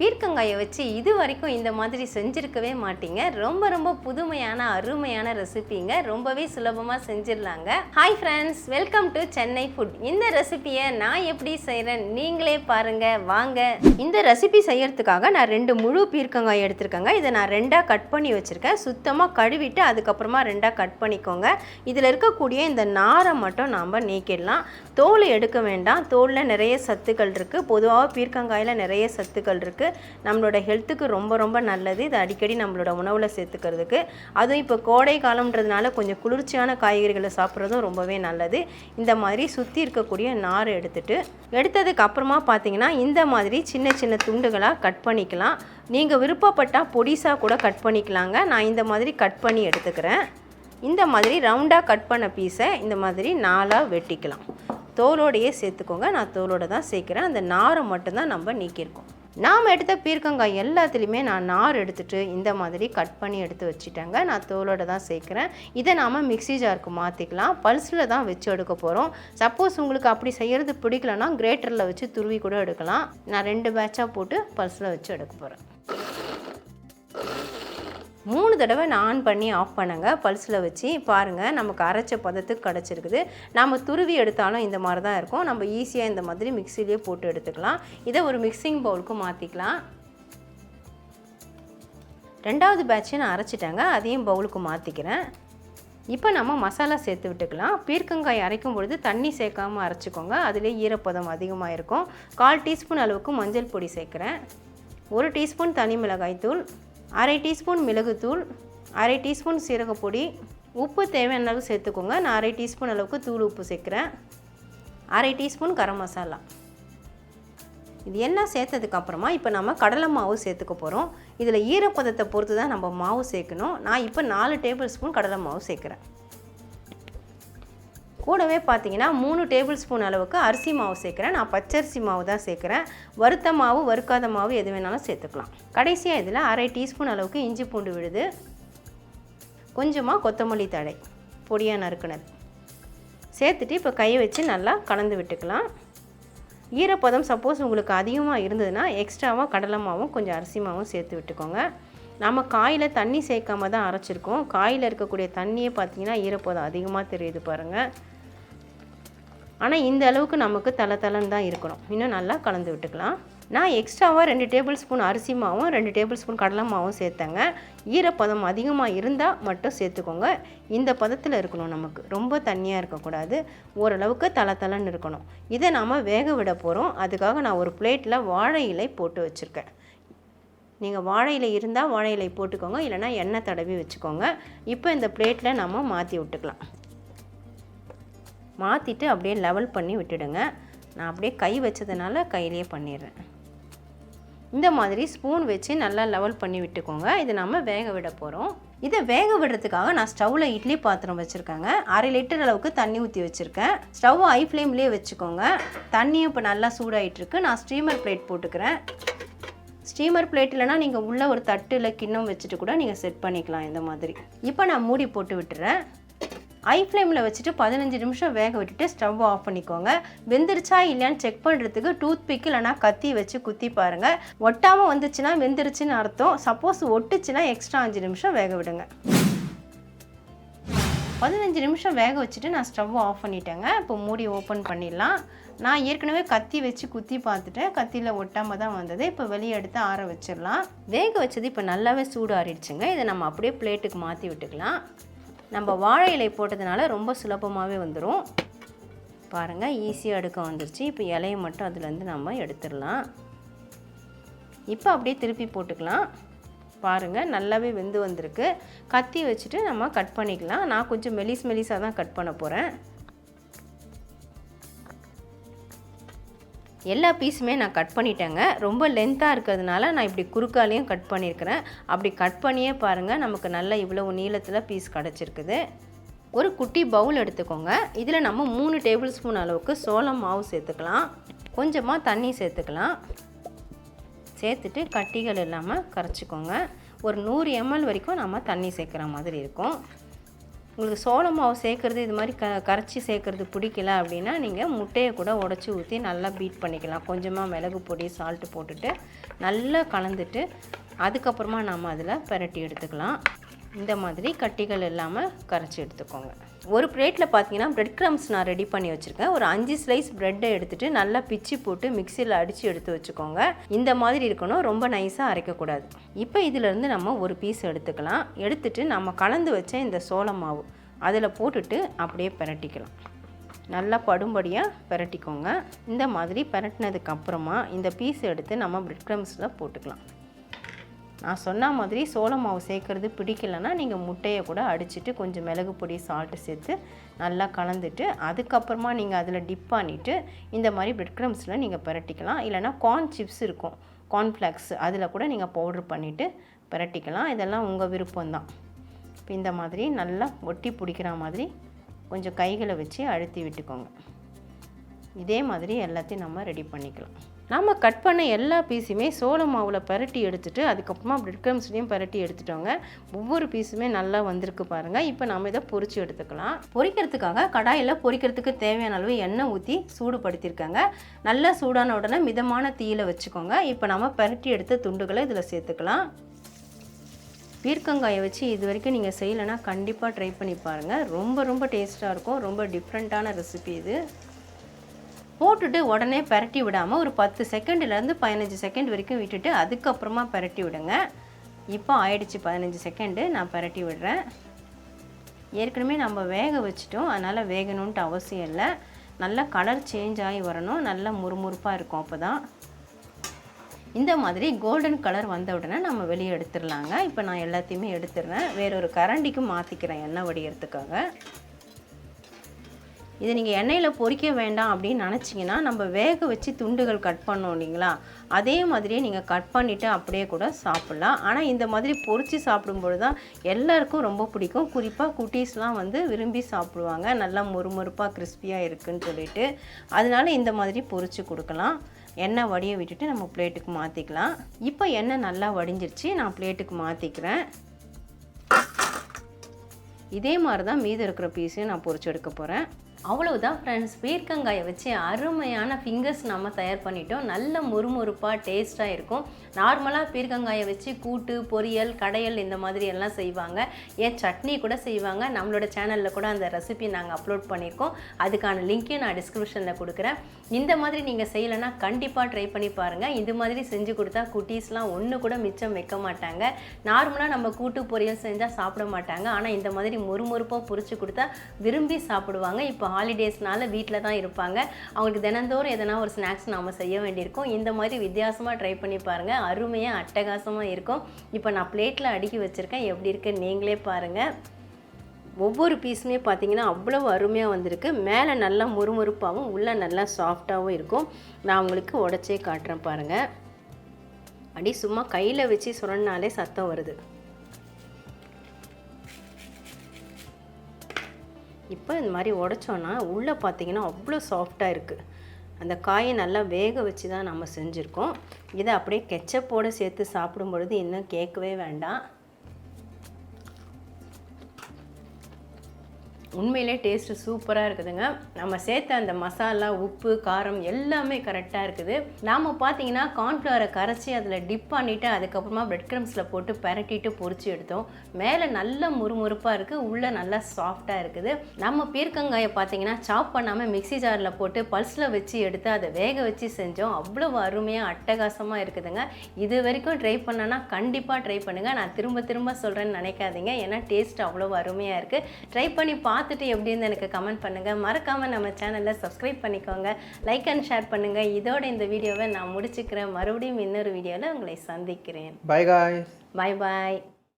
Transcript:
பீர்க்கங்காயை வச்சு இது வரைக்கும் இந்த மாதிரி செஞ்சுருக்கவே மாட்டீங்க. ரொம்ப ரொம்ப புதுமையான அருமையான ரெசிபிங்க. ரொம்பவே சுலபமாக செஞ்சிடலாங்க. Hi friends welcome to Chennai food இந்த ரெசிபியை நான் எப்படி செய்கிறேன் நீங்களே பாருங்க. வாங்க. இந்த ரெசிபி செய்யறதுக்காக நான் ரெண்டு முழு பீர்க்கங்காய் எடுத்திருக்கேங்க. இதை நான் ரெண்டாக கட் பண்ணி வச்சுருக்கேன். சுத்தமாக கழுவிட்டு அதுக்கப்புறமா ரெண்டாக கட் பண்ணிக்கோங்க. இதில் இருக்கக்கூடிய இந்த நாரை மட்டும் நாம் நீக்கிடலாம். தோல் எடுக்க வேண்டாம். தோலில் நிறைய சத்துக்கள் இருக்குது பொதுவாக பீர்க்கங்காயில் நிறைய சத்துக்கள் இருக்குது நம்மளோட ஹெல்த்துக்கு ரொம்ப ரொம்ப நல்லது. இது அடிக்கடி நம்மளோட உணவில் சேர்த்துக்கிறதுக்கு. அதுவும் இப்போ கோடை காலம்ன்றதுனால கொஞ்சம் குளிர்ச்சியான காய்கறிகளை சாப்பிட்றதும் ரொம்பவே நல்லது. இந்த மாதிரி சுற்றி இருக்கக்கூடிய நார் எடுத்துட்டு எடுத்ததுக்கு அப்புறமா பார்த்தீங்கன்னா இந்த மாதிரி சின்ன சின்ன துண்டுகளாக கட் பண்ணிக்கலாம். நீங்கள் விருப்பப்பட்டால் பொடிசாக கூட கட் பண்ணிக்கலாங்க. நான் இந்த மாதிரி கட் பண்ணி எடுத்துக்கிறேன். இந்த மாதிரி ரவுண்டாக கட் பண்ண பீஸை இந்த மாதிரி நாலாக வெட்டிக்கலாம். தோலோடையே சேர்த்துக்கோங்க. நான் தோலோட தான் சேர்க்குறேன். அந்த நாரை மட்டும்தான் நம்ம நீக்கியிருக்கோம். நாம் எடுத்த பீர்க்கங்காய் எல்லாத்துலேயுமே நான் நார் எடுத்துட்டு இந்த மாதிரி கட் பண்ணி எடுத்து வச்சுட்டேங்க. நான் தோலோட தான் சேர்க்குறேன். இதை நாம் மிக்ஸி ஜாருக்கு மாற்றிக்கலாம் பல்ஸில் தான் வச்சு எடுக்க போகிறோம் சப்போஸ் உங்களுக்கு அப்படி செய்கிறது பிடிக்கலன்னா கிரேட்டரில் வச்சு துருவி கூட எடுக்கலாம். நான் ரெண்டு பேட்சாக போட்டு பல்ஸில் வச்சு எடுக்க போகிறேன் மூணு தடவை நான் ஆன் பண்ணி ஆஃப் பண்ணுங்க. பல்ஸில் வச்சு பாருங்கள் நமக்கு அரைச்ச பதத்துக்கு கிடச்சிருக்குது. நம்ம துருவி எடுத்தாலும் இந்த மாதிரி தான் இருக்கும். நம்ம ஈஸியாக இந்த மாதிரி மிக்சிலேயே போட்டு எடுத்துக்கலாம். இதை ஒரு மிக்சிங் பவுலுக்கு மாற்றிக்கலாம் ரெண்டாவது பேட்சை நான் அரைச்சிட்டேங்க. அதையும் பவுலுக்கு மாற்றிக்கிறேன் இப்போ நம்ம மசாலா சேர்த்து விட்டுக்கலாம். பீர்க்கங்காய் அரைக்கும் பொழுது தண்ணி சேர்க்காமல் அரைச்சிக்கோங்க. அதிலே ஈரப்பதம் அதிகமாக இருக்கும். கால் டீஸ்பூன் அளவுக்கு மஞ்சள் பொடி சேர்க்குறேன். ஒரு டீஸ்பூன் தனி மிளகாய் தூள் அரை டீஸ்பூன் மிளகுத்தூள் அரை டீஸ்பூன் சீரகப்பொடி. உப்பு தேவையான அளவு சேர்த்துக்கோங்க. நான் அரை டீஸ்பூன் அளவுக்கு தூள் உப்பு சேர்க்குறேன். அரை டீஸ்பூன் கரம் மசாலா. இது எல்லாம் சேர்த்ததுக்கு அப்புறமா இப்போ நம்ம கடலை மாவு சேர்த்துக்க போகிறோம் இதில் ஈரப்பதத்தை பொறுத்து தான் நம்ம மாவு சேர்க்கணும். நான் இப்போ நாலு டேபிள் ஸ்பூன் கடலை மாவு சேர்க்குறேன். கூடவே பார்த்தீங்கன்னா மூணு டேபிள் ஸ்பூன் அளவுக்கு அரிசி மாவு சேர்க்குறேன். நான் பச்சரிசி மாவு தான் சேர்க்குறேன். வறுத்த மாவு வறுக்காத மாவு எது வேணாலும் சேர்த்துக்கலாம். கடைசியாக இதில் அரை டீஸ்பூன் அளவுக்கு இஞ்சி பூண்டு விழுது கொஞ்சமாக கொத்தமல்லி தழை பொடியாக நறுக்கினது. சேர்த்துட்டு இப்போ கையை வச்சு நல்லா கலந்து விட்டுக்கலாம். ஈரப்பதம் சப்போஸ் உங்களுக்கு அதிகமாக இருந்ததுன்னா எக்ஸ்ட்ராவாக கடலை மாவும் கொஞ்சம் அரிசி மாவும் சேர்த்து விட்டுக்கோங்க. நம்ம காயில் தண்ணி சேர்க்காம தான் அரைச்சிருக்கோம். காயில் இருக்கக்கூடிய தண்ணியே பார்த்தீங்கன்னா ஈரப்பதம் அதிகமாக தெரியுது பாருங்கள் ஆனால் இந்த அளவுக்கு நமக்கு தலை தலைன்னு தான் இருக்கணும். இன்னும் நல்லா கலந்து விட்டுக்கலாம். நான் எக்ஸ்ட்ராவாக ரெண்டு டேபிள் ஸ்பூன் அரிசி மாவும் ரெண்டு டேபிள் ஸ்பூன் கடலை மாவும் சேர்த்தேங்க. ஈரப்பதம் அதிகமாக இருந்தால் மட்டும் சேர்த்துக்கோங்க. இந்த பதத்தில் இருக்கணும் நமக்கு. ரொம்ப தண்ணியாக இருக்கக்கூடாது. ஓரளவுக்கு தலை தலைன்னு இருக்கணும். இதை நாம் வேக விட போகிறோம் அதுக்காக நான் ஒரு பிளேட்டில் வாழை இலை போட்டு வச்சுருக்கேன். நீங்கள் வாழை இலை இருந்தால் வாழை இலை போட்டுக்கோங்க இல்லைனா எண்ணெய் தடவி வச்சுக்கோங்க. இப்போ இந்த பிளேட்டில் நம்ம மாற்றி விட்டுக்கலாம். மாற்றிட்டு அப்படியே லெவல் பண்ணி விட்டுடுங்க. நான் அப்படியே கை வச்சதுனால கையிலேயே பண்ணிடுறேன். இந்த மாதிரி ஸ்பூன் வச்சு நல்லா லெவல் பண்ணி விட்டுக்கோங்க. இது நம்ம வேக விட போகிறோம் இதை வேக விடுறதுக்காக நான் ஸ்டவ்வில் இட்லி பாத்திரம் வச்சுருக்கேங்க. அரை லிட்டர் அளவுக்கு தண்ணி ஊற்றி வச்சுருக்கேன். ஸ்டவ் ஹை ஃப்ளேம்லேயே வச்சுக்கோங்க. தண்ணியும் இப்போ நல்லா சூடாயிட்டு இருக்கு. நான் ஸ்டீமர் பிளேட் போட்டுக்கிறேன். ஸ்டீமர் பிளேட் இல்லைனா நீங்கள் உள்ளே ஒரு தட்டு இல்லை கிண்ணம் வச்சுட்டு கூட நீங்கள் செட் பண்ணிக்கலாம் இந்த மாதிரி. இப்போ நான் மூடி போட்டு விட்டுறேன். ஐ ஃப்ளேமில் வச்சுட்டு பதினஞ்சு நிமிஷம் வேக விட்டுட்டு ஸ்டவ் ஆஃப் பண்ணிக்கோங்க. வெந்துருச்சா இல்லையான்னு செக் பண்ணுறதுக்கு டூத் பிக் இல்லைனா கத்தி வச்சு குத்தி பாருங்கள் ஒட்டாமல் வந்துச்சுன்னா வெந்துருச்சுன்னு அர்த்தம். சப்போஸ் ஒட்டுச்சுன்னா எக்ஸ்ட்ரா அஞ்சு நிமிஷம் வேக விடுங்க. பதினஞ்சு நிமிஷம் வேக வச்சுட்டு நான் ஸ்டவ் ஆஃப் பண்ணிட்டேங்க. இப்போ மூடி ஓப்பன் பண்ணிடலாம். நான் ஏற்கனவே கத்தி வச்சு குத்தி பார்த்துட்டேன். கத்தியில் ஒட்டாமல் தான் வந்தது. இப்போ வெளியே எடுத்து ஆற வச்சிடலாம். வேக வச்சது இப்போ நல்லாவே சூடு ஆறிடுச்சுங்க இதை நம்ம அப்படியே பிளேட்டுக்கு மாற்றி விட்டுக்கலாம். நம்ம வாழை இலை போட்டதுனால ரொம்ப சுலபமாகவே வந்துடும் பாருங்கள் ஈஸியாக எடுக்க வந்துருச்சு. இப்போ இலையை மட்டும் அதுலேருந்து நம்ம எடுத்துடலாம். இப்போ அப்படியே திருப்பி போட்டுக்கலாம். பாருங்கள் நல்லாவே வெந்து வந்திருக்கு. கத்தி வச்சுட்டு நம்ம கட் பண்ணிக்கலாம். நான் கொஞ்சம் மெலிஸ் மெலிஸாக தான் கட் பண்ண போகிறேன் எல்லா பீஸுமே நான் கட் பண்ணிட்டேங்க. ரொம்ப லென்த்தாக இருக்கிறதுனால நான் இப்படி குறுக்காலையும் கட் பண்ணியிருக்கிறேன் அப்படி கட் பண்ணியே பாருங்கள் நமக்கு நல்ல இவ்வளவு நீளத்தில் பீஸ் கிடச்சிருக்குது. ஒரு குட்டி பவுல் எடுத்துக்கோங்க. இதில் நம்ம மூணு டேபிள் ஸ்பூன் அளவுக்கு சோளம் மாவு சேர்த்துக்கலாம். கொஞ்சமாக தண்ணி சேர்த்துக்கலாம். சேர்த்துட்டு கட்டிகள் இல்லாமல் கரைச்சிக்கோங்க. ஒரு நூறு எம்எல் வரைக்கும் நம்ம தண்ணி சேர்க்குற மாதிரி இருக்கும். உங்களுக்கு சோள மாவு சேர்க்குறது இது மாதிரி க கரைச்சி சேர்க்குறது பிடிக்கல அப்படின்னா நீங்கள் முட்டையை கூட உடச்சி ஊற்றி நல்லா பீட் பண்ணிக்கலாம். கொஞ்சமாக மிளகு பொடி சால்ட்டு போட்டுட்டு நல்லா கலந்துட்டு அதுக்கப்புறமா நம்ம அதில் பிரட்டி எடுத்துக்கலாம். இந்த மாதிரி கட்டிகள் இல்லாமல் கரைச்சி எடுத்துக்கோங்க. ஒரு பிளேட்டில் பார்த்தீங்கன்னா ப்ரெட் க்ரம்ஸ் நான் ரெடி பண்ணி வச்சுருக்கேன். ஒரு அஞ்சு ஸ்லைஸ் ப்ரெட்டை எடுத்துகிட்டு நல்லா பிச்சு போட்டு மிக்சியில் அடித்து எடுத்து வச்சுக்கோங்க. இந்த மாதிரி இருக்கணும். ரொம்ப நைஸாக அரைக்கக்கூடாது. இப்போ இதிலேருந்து நம்ம ஒரு பீஸ் எடுத்துக்கலாம். எடுத்துட்டு நம்ம கலந்து வச்ச இந்த சோள மாவு. அதில் போட்டுட்டு அப்படியே பிரட்டிக்கலாம். நல்லா படும்படியாக பிரட்டிக்கோங்க. இந்த மாதிரி பிரட்டினதுக்கப்புறமா இந்த பீஸ் எடுத்து நம்ம ப்ரெட் க்ரம்ஸில் போட்டுக்கலாம். நான் சொன்ன மாதிரி சோள மாவு சேர்க்குறது பிடிக்கலன்னா நீங்கள் முட்டையை கூட அடிச்சுட்டு கொஞ்சம் மிளகு பொடி சால்ட்டு சேர்த்து நல்லா கலந்துட்டு அதுக்கப்புறமா நீங்கள் அதில் டிப் பண்ணிவிட்டு இந்த மாதிரி பிரெட் க்ரம்ஸில் நீங்கள் பரட்டிக்கலாம். இல்லைனா கார்ன் சிப்ஸ் இருக்கும். கார்ன்ஃப்ளாக்ஸ் அதில் கூட நீங்கள் பவுட்ரு பண்ணிவிட்டு பிரட்டிக்கலாம். இதெல்லாம் உங்கள் விருப்பம்தான். இப்போ இந்த மாதிரி நல்லா ஒட்டி பிடிக்கிற மாதிரி கொஞ்சம் கைகளை வச்சு அழுத்தி விட்டுக்கோங்க. இதே மாதிரி எல்லாத்தையும் நம்ம ரெடி பண்ணிக்கலாம். நம்ம கட் பண்ண எல்லா பீஸுமே சோள மாவில் பரட்டி எடுத்துகிட்டு அதுக்கப்புறமா பிரெட் க்ரம்ஸ்லேயும் பரட்டி எடுத்துட்டோங்க. ஒவ்வொரு பீஸுமே நல்லா வந்திருக்கு பாருங்கள் இப்போ நம்ம இதை பொறிச்சு எடுத்துக்கலாம். பொரிக்கிறதுக்காக கடாயில் பொறிக்கிறதுக்கு தேவையான அளவு எண்ணெய் ஊற்றி சூடுபடுத்தியிருக்காங்க. நல்லா சூடான உடனே மிதமான தீயில் வச்சுக்கோங்க. இப்போ நம்ம பரட்டி எடுத்த துண்டுகளை இதில் சேர்த்துக்கலாம். பீர்க்கங்காயை வச்சு இது வரைக்கும் நீங்கள் செய்யலைன்னா கண்டிப்பாக ட்ரை பண்ணி பாருங்கள் ரொம்ப ரொம்ப டேஸ்ட்டாக இருக்கும். ரொம்ப டிஃப்ரெண்ட்டான ரெசிபி இது. போட்டுட்டு உடனே பரட்டி விடாமல் ஒரு பத்து செகண்ட்லேருந்து பதினஞ்சு செகண்ட் வரைக்கும் விட்டுட்டு அதுக்கப்புறமா பரட்டி விடுங்க. இப்போ ஆயிடுச்சு பதினஞ்சு செகண்டு நான் பரட்டி விடுறேன். ஏற்கனவே நம்ம வேக வச்சிட்டோம். அதனால் வேகணுன்ட்டு அவசியம் இல்லை. நல்லா கலர் சேஞ்ச் ஆகி வரணும். நல்லா முறுமுறுப்பாக இருக்கும் அப்போ தான் இந்த மாதிரி கோல்டன் கலர் வந்த உடனே நம்ம வெளியே எடுத்துடலாங்க. இப்போ நான் எல்லாத்தையுமே எடுத்துடுறேன். வேறொரு கரண்டிக்கும் மாற்றிக்கிறேன் எண்ணெய் வடிகிறதுக்காக இது நீங்கள் எண்ணெயில் பொறிக்க வேண்டாம் அப்படின்னு நினச்சிங்கன்னா நம்ம வேக வச்சு துண்டுகள் கட் பண்ணோம் இல்லைங்களா? அதே மாதிரியே நீங்கள் கட் பண்ணிவிட்டு அப்படியே கூட சாப்பிட்லாம். ஆனால் இந்த மாதிரி பொறிச்சு சாப்பிடும்பொழுது தான் எல்லாருக்கும் ரொம்ப பிடிக்கும். குறிப்பாக குட்டீஸ்லாம் வந்து விரும்பி சாப்பிடுவாங்க. நல்லா மொறுமொறுப்பாக கிறிஸ்பியாக இருக்குன்னு சொல்லிட்டு. அதனால இந்த மாதிரி பொரித்து கொடுக்கலாம். எண்ணெய் வடிய விட்டுட்டு நம்ம பிளேட்டுக்கு மாற்றிக்கலாம் இப்போ எண்ணெய் நல்லா வடிஞ்சிருச்சு. நான் பிளேட்டுக்கு மாற்றிக்கிறேன் இதே மாதிரி தான் மீதி இருக்கிற பீஸையும் நான் பொறிச்சு எடுக்க போகிறேன் அவ்வளவுதான் ஃப்ரெண்ட்ஸ் பீர்க்கங்காயை வச்சு அருமையான ஃபிங்கர்ஸ் நம்ம தயார் பண்ணிட்டோம். நல்ல முறுமுறுப்பாக டேஸ்ட்டாக இருக்கும். நார்மலாக பீர்க்கங்காயை வச்சு கூட்டு பொரியல் கடையல் இந்த மாதிரி எல்லாம் செய்வாங்க. ஏன் சட்னி கூட செய்வாங்க. நம்மளோட சேனலில் கூட அந்த ரெசிபி நாங்கள் அப்லோட் பண்ணியிருக்கோம் அதுக்கான லிங்க்கையும் நான் டிஸ்கிரிப்ஷனில் கொடுக்குறேன். இந்த மாதிரி நீங்கள் செய்யலைன்னா கண்டிப்பாக ட்ரை பண்ணி பாருங்கள் இது மாதிரி செஞ்சு கொடுத்தா குட்டீஸ்லாம் ஒன்று கூட மிச்சம் வைக்க மாட்டாங்க. நார்மலாக நம்ம கூட்டு பொரியல் செஞ்சால் சாப்பிட மாட்டாங்க. ஆனால் இந்த மாதிரி முறுமுறுப்பாக பொறிச்சு கொடுத்தா விரும்பி சாப்பிடுவாங்க. இப்போ ஹாலிடேஸ்னால வீட்டில் தான் இருப்பாங்க. அவங்களுக்கு தினந்தோறும் எதனா ஒரு ஸ்நாக்ஸ் நாம் செய்ய வேண்டியிருக்கும். இந்த மாதிரி வித்தியாசமாக ட்ரை பண்ணி பாருங்கள் அருமையாக அட்டகாசமாக இருக்கும். இப்போ நான் பிளேட்டில் அடுக்கி வச்சுருக்கேன். எப்படி இருக்குன்னு நீங்களே பாருங்கள் ஒவ்வொரு பீஸுமே பார்த்தீங்கன்னா அவ்வளோ அருமையாக வந்திருக்கு. மேலே நல்லா முறுமுறுப்பாகவும் உள்ளே நல்லா சாஃப்டாகவும் இருக்கும். நான் உங்களுக்கு உடச்சே காட்டுறேன் பாருங்கள் அப்படி சும்மா கையில் வச்சு சுரண்டினாலே சத்தம் வருது. இப்போ இந்த மாதிரி உடைச்சோன்னா உள்ளே பார்த்தீங்கன்னா அவ்வளோ சாஃப்டாக இருக்குது அந்த காயை நல்லா வேக வச்சு தான் நம்ம செஞ்சுருக்கோம். இதை அப்படியே கெச்சப்போடு சேர்த்து சாப்பிடும் பொழுது இன்னும் கேட்கவே வேண்டாம். உண்மையிலே டேஸ்ட்டு சூப்பராக இருக்குதுங்க. நம்ம சேர்த்த அந்த மசாலா உப்பு காரம் எல்லாமே கரெக்டாக இருக்குது. நாம் பார்த்தீங்கன்னா கார்ன்ஃப்ளவரை கரைச்சி அதில் டிப் பண்ணிவிட்டு அதுக்கப்புறமா பிரெட் க்ரம்ஸில் போட்டு பரட்டிட்டு பொறிச்சு எடுத்தோம். மேலே நல்ல முறுமுறுப்பாக இருக்குது உள்ளே நல்லா சாஃப்டாக இருக்குது. நம்ம பீர்க்கங்காயை பார்த்தீங்கன்னா சாப் பண்ணாமல் மிக்ஸி ஜாரில் போட்டு பல்ஸில் வச்சு எடுத்து அதை வேக வச்சு செஞ்சோம். அவ்வளோ அருமையாக அட்டகாசமாக இருக்குதுங்க. இது வரைக்கும் ட்ரை பண்ணனா கண்டிப்பாக ட்ரை பண்ணுங்கள் நான் திரும்ப திரும்ப சொல்கிறேன்னு நினைக்காதீங்க. ஏன்னா டேஸ்ட் அவ்வளோ அருமையாக இருக்குது ட்ரை பண்ணி பா பார்த்துட்டு எப்படின்னு எனக்கு கமெண்ட் பண்ணுங்கள் மறக்காமல் நம்ம சேனலை சப்ஸ்கிரைப் பண்ணிக்கோங்க. லைக் அண்ட் ஷேர் பண்ணுங்கள் இதோட இந்த வீடியோவை நான் முடிச்சுக்கிறேன். மறுபடியும் இன்னொரு வீடியோவில் உங்களை சந்திக்கிறேன். Bye guys. பாய் பாய்